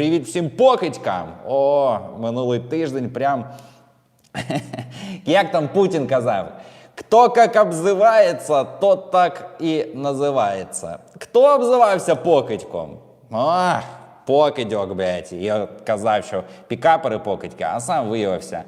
Привіт всім покидькам! О, минулий тиждень прям. Як там Путін казав? Хто як обзивається, то так і називається. Хто обзивався покидьком? А, покидьок, блядь. Я казав, що пікапери покидьки, а сам виявився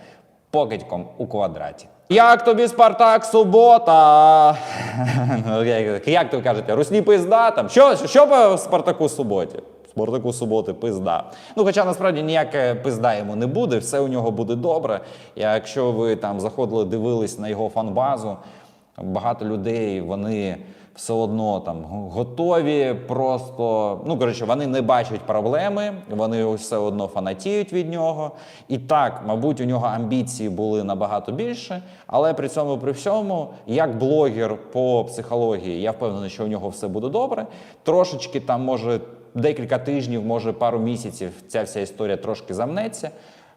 покидьком у квадраті. Як тобі Спартак субота? Ну, як- Як то ви кажете, русні пизда там? Що, що по Спартаку суботі? Спартаку суботи пизда. Ну, хоча насправді ніяке пизда йому не буде, все у нього буде добре. Якщо ви там заходили, дивились на його фанбазу, багато людей вони все одно там готові просто. Ну, коротше, вони не бачать проблеми, вони все одно фанатіють від нього. І так, мабуть, у нього амбіції були набагато більше, але при цьому при всьому, як блогер по психології, я впевнений, що у нього все буде добре. Трошечки там може декілька тижнів, може пару місяців ця вся історія трошки замнеться.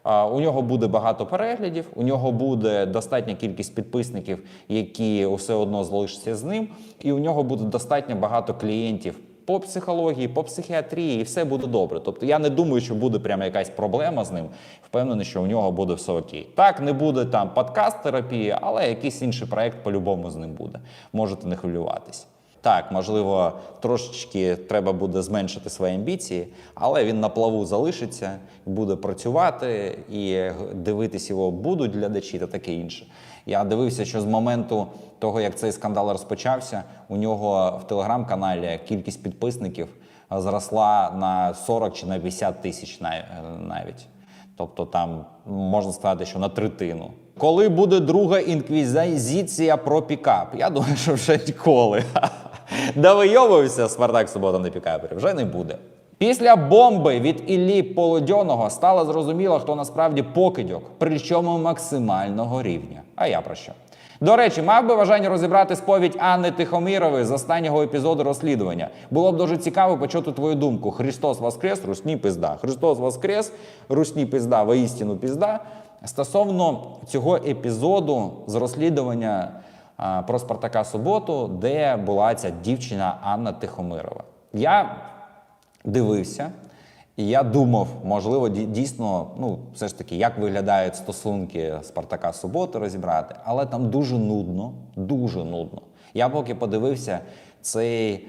У нього буде багато переглядів, у нього буде достатня кількість підписників, які все одно залишаться з ним, і у нього буде достатньо багато клієнтів по психології, по психіатрії, і все буде добре. Тобто я не думаю, що буде прямо якась проблема з ним. Впевнений, що у нього буде все окей. Так, не буде там подкаст-терапії, але якийсь інший проект по-любому з ним буде. Можете не хвилюватись. Так, можливо, трошечки треба буде зменшити свої амбіції, але він на плаву залишиться, буде працювати і дивитись його будуть глядачі та таке інше. Я дивився, що з моменту того, як цей скандал розпочався, у нього в телеграм-каналі кількість підписників зросла на 40 чи на 50 тисяч навіть. Тобто там можна сказати, що на третину. Коли буде друга інквізиція про пікап? Я думаю, що вже ніколи. Да вийовується Спартак субота на пікапері, вже не буде. Після бомби від Іллі Полудьоного стало зрозуміло, хто насправді покидьок, причому максимального рівня. А я про що? До речі, мав би бажання розібрати сповідь Анни Тихомірової з останнього епізоду розслідування. Було б дуже цікаво почути твою думку. Христос Воскрес, русні пизда. Христос Воскрес, русні пизда, воістину пизда. Стосовно цього епізоду з розслідування про Спартака Суботу, де була ця дівчина Анна Тихомирова. Я дивився, і я думав, можливо, дійсно, ну, все ж таки, як виглядають стосунки Спартака Суботи розібрати, але там дуже нудно, дуже нудно. Я поки подивився цей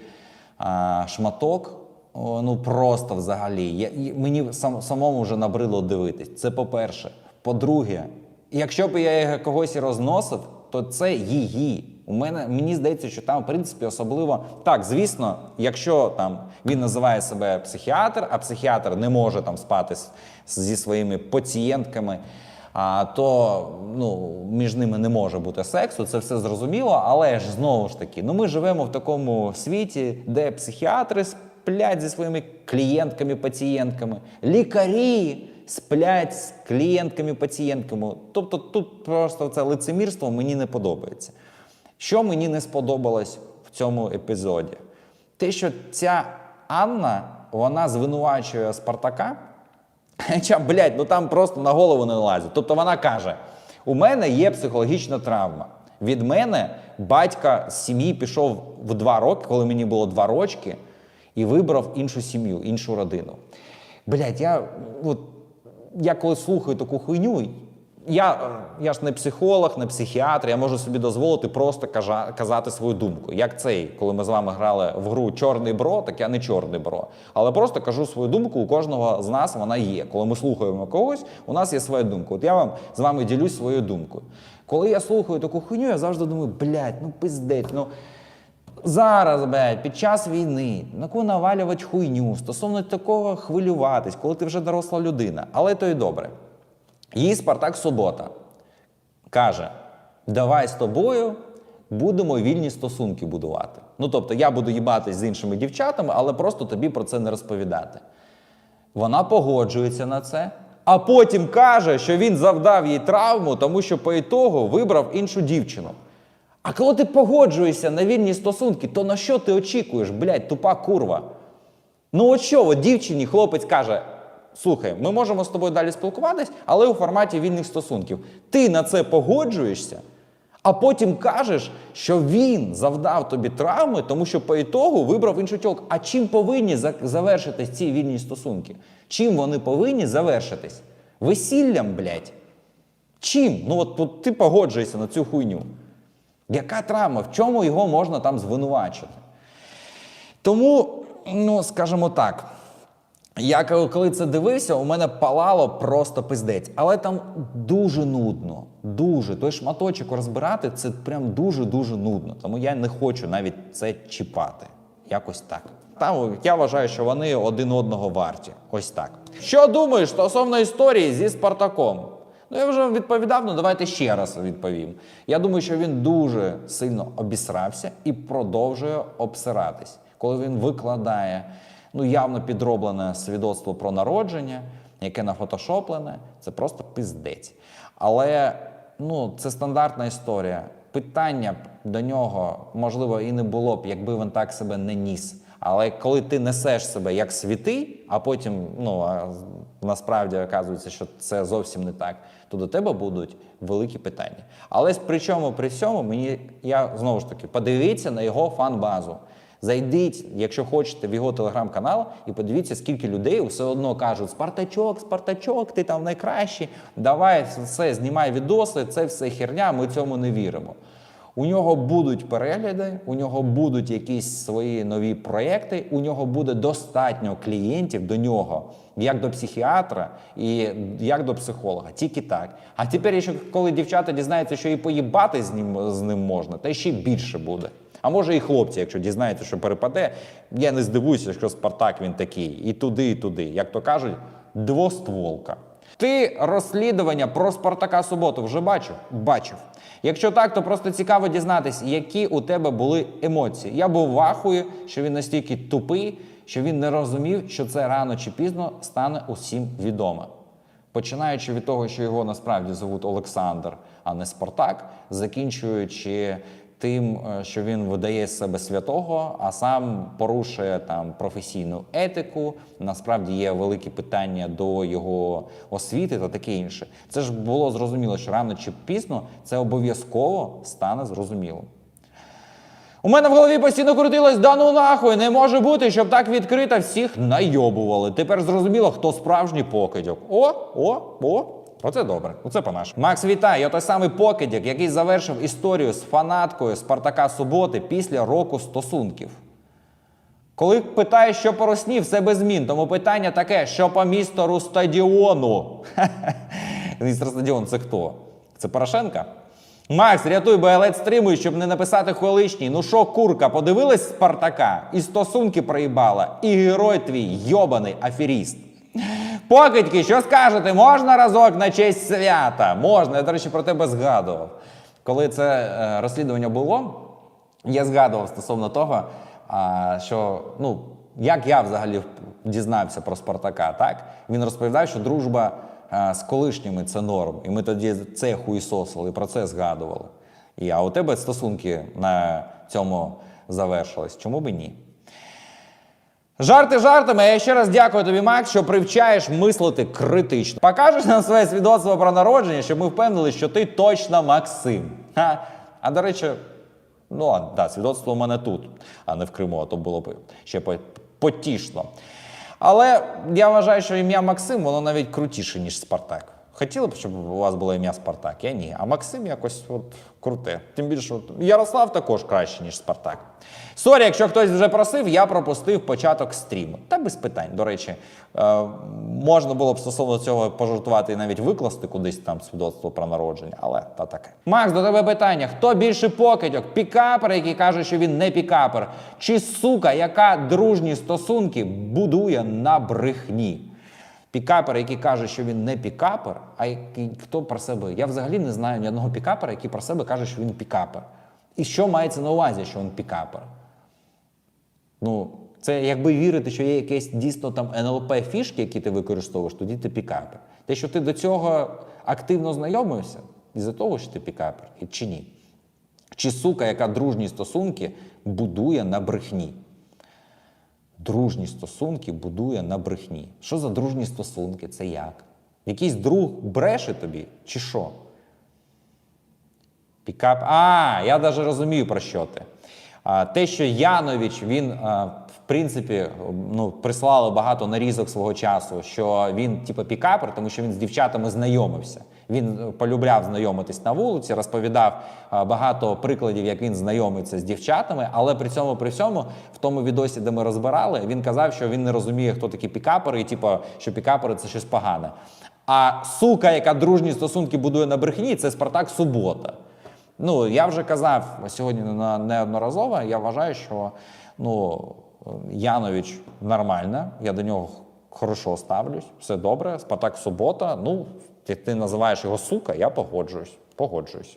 а, шматок, ну просто взагалі. Я, мені сам, самому вже набридло дивитись. Це по-перше. По-друге, якщо б я когось і розносив, то це її. У мене мені здається, що там, в принципі, особливо так, звісно, якщо там він називає себе психіатр, а психіатр не може там спати зі своїми пацієнтками, а, то ну, між ними не може бути сексу, це все зрозуміло, але ж знову ж таки, ну ми живемо в такому світі, де психіатри сплять зі своїми клієнтками, пацієнтками, лікарі сплять з клієнтками, пацієнтками. Тобто тут просто це лицемірство мені не подобається. Що мені не сподобалось в цьому епізоді? Те, що ця Анна вона звинувачує Спартака. Хоча, блядь, ну там просто на голову не лазить. Тобто вона каже: у мене є психологічна травма. Від мене батька з сім'ї пішов в два роки, коли мені було два рочки, і вибрав іншу сім'ю, іншу родину. Блядь, я, от, я коли слухаю таку хуйню, я, я ж не психолог, не психіатр, я можу собі дозволити просто кажа, казати свою думку. Як цей, коли ми з вами грали в гру Чорний бро, так я не чорний бро. Але просто кажу свою думку, у кожного з нас вона є. Коли ми слухаємо когось, у нас є своя думка. От я вам з вами ділюсь своєю думкою. Коли я слухаю таку хуйню, я завжди думаю, блядь, ну пиздець, ну. Зараз, блядь, під час війни, на кого навалювати хуйню, стосовно такого хвилюватись, коли ти вже доросла людина. Але то й добре. Їй Спартак Субота каже: давай з тобою будемо вільні стосунки будувати. Ну тобто, я буду їбатись з іншими дівчатами, але просто тобі про це не розповідати. Вона погоджується на це, а потім каже, що він завдав їй травму, тому що по ітогу вибрав іншу дівчину. А коли ти погоджуєшся на вільні стосунки, то на що ти очікуєш, блядь, тупа курва? Ну от що, от дівчині хлопець каже: слухай, ми можемо з тобою далі спілкуватись, але у форматі вільних стосунків. Ти на це погоджуєшся, А потім кажеш, що він завдав тобі травми, тому що по ітогу вибрав іншу тілку. А чим повинні за- завершитись ці вільні стосунки? Чим вони повинні завершитись? Весіллям, блядь. Чим? Ну от, от ти погоджуєшся на цю хуйню. Яка травма? В чому його можна там звинувачити? Тому, ну, скажімо так, я коли- це дивився, у мене палало просто пиздець. Але там дуже нудно. Дуже. Той шматочок розбирати це прям дуже-дуже нудно. Тому я не хочу навіть це чіпати. Якось так. Там я вважаю, що вони один одного варті. Ось так. Що думаєш стосовно історії зі Спартаком? Ну, я вже відповідав, ну давайте ще раз відповім. Я думаю, що він дуже сильно обісрався і продовжує обсиратись, коли він викладає ну, явно підроблене свідоцтво про народження, яке нафотошоплене, це просто пиздець. Але ну, це стандартна історія. Питання до нього, можливо, і не було б, якби він так себе не ніс. Але коли ти несеш себе як святий, а потім ну, насправді оказується, що це зовсім не так, то до тебе будуть великі питання. Але з причому при цьому мені я знову ж таки подивіться на його фан-базу. Зайдіть, якщо хочете, в його телеграм-канал і подивіться, скільки людей все одно кажуть: Спартачок, Спартачок, ти там найкращий. Давай все, знімай відоси, це все херня, ми цьому не віримо. У нього будуть перегляди, у нього будуть якісь свої нові проекти, у нього буде достатньо клієнтів до нього, як до психіатра і як до психолога. Тільки так. А тепер, ще коли дівчата дізнаються, що і поїбати з ним, з ним можна, та ще більше буде. А може і хлопці, якщо дізнаються, що перепаде, я не здивуюся, що Спартак він такий. І туди, і туди. Як то кажуть, двостволка. Ти розслідування про Спартака Суботу вже бачив? Бачив. Якщо так, то просто цікаво дізнатися, які у тебе були емоції. Я був в ахуї, що він настільки тупий, що він не розумів, що це рано чи пізно стане усім відомо. Починаючи від того, що його насправді звуть Олександр, а не Спартак, закінчуючи тим, е, що він видає з себе святого, а сам порушує там професійну етику. Насправді є великі питання до його освіти та таке інше. Це ж було зрозуміло, що рано чи пізно це обов'язково стане зрозумілим. У мене в голові постійно крутилось, да ну нахуй, не може бути, щоб так відкрито всіх найобували. Тепер зрозуміло, хто справжній покидьок. О, о, о. Оце добре, оце по-нашому. Макс, вітаю, той самий покидьок, який завершив історію з фанаткою Спартака Суботи після року стосунків. Коли питаєш, що по Росні, все без змін. Тому питання таке, що по містору стадіону. Містер стадіон це хто? Це Порошенка? Макс, рятуй, бо я ледь стримую, щоб не написати колишній. Ну що, курка, подивилась Спартака? І стосунки проїбала, і герой твій йобаний аферіст. Покидьки, що скажете? Можна разок на честь свята? Можна. Я, до речі, про тебе згадував. Коли це е, розслідування було, я згадував стосовно того, що ну, як я взагалі дізнався про Спартака, так? Він розповідав, що дружба з колишніми це норм. І ми тоді це хуїсосили, і про це згадували. І, а у тебе стосунки на цьому завершились. Чому би ні? Жарти жартами, я ще раз дякую тобі, Макс, що привчаєш мислити критично. Покажеш нам своє свідоцтво про народження, щоб ми впевнили, що ти точно Максим. Ха. А до речі, ну а, да, свідоцтво у мене тут, а не в Криму, а то було б ще потішно. Але я вважаю, що ім'я Максим, воно навіть крутіше, ніж Спартак. Хотіли б, щоб у вас було ім'я Спартак? Я ні. А Максим якось от круте. Тим більше, от, Ярослав також краще, ніж Спартак. Сорі, якщо хтось вже просив, я пропустив початок стріму. Та без питань. До речі, е, можна було б стосовно цього пожартувати і навіть викласти кудись там свідоцтво про народження, але та таке. Макс, до тебе питання: хто більше покидьок? Пікапер, який каже, що він не пікапер, чи сука, яка дружні стосунки будує на брехні? Пікапер, який каже, що він не пікапер, а який хто про себе. Я взагалі не знаю ні одного пікапера, який про себе каже, що він пікапер. І що мається на увазі, що він пікапер? Ну, це якби вірити, що є якесь дійсно там НЛП фішки, які ти використовуєш, тоді ти пікапер. Те, що ти до цього активно знайомився, із-за того, що ти пікапер, чи ні? Чи сука, яка дружні стосунки будує на брехні? Дружні стосунки будує на брехні. Що за дружні стосунки? Це як? Якийсь друг бреше тобі, чи що? Пікап. А, я навіть розумію про що ти. Те, що Янович, він, принципі, ну, прислали багато нарізок свого часу, що він, типу, пікапер, тому що він з дівчатами знайомився. Він е, полюбляв знайомитись на вулиці, розповідав а, багато прикладів, як він знайомиться з дівчатами, але при цьому при всьому, в тому відосі, де ми розбирали, він казав, що він не розуміє, хто такі пікапери, і типу, що пікапери це щось погане. А сука, яка дружні стосунки будує на брехні, це Спартак Субота. Ну, я вже казав сьогодні неодноразово. Я вважаю, що ну, Янович нормально, я до нього хорошо ставлюсь, все добре. Спартак Субота. Ну, як ти називаєш його сука, я погоджуюсь. Погоджуюсь.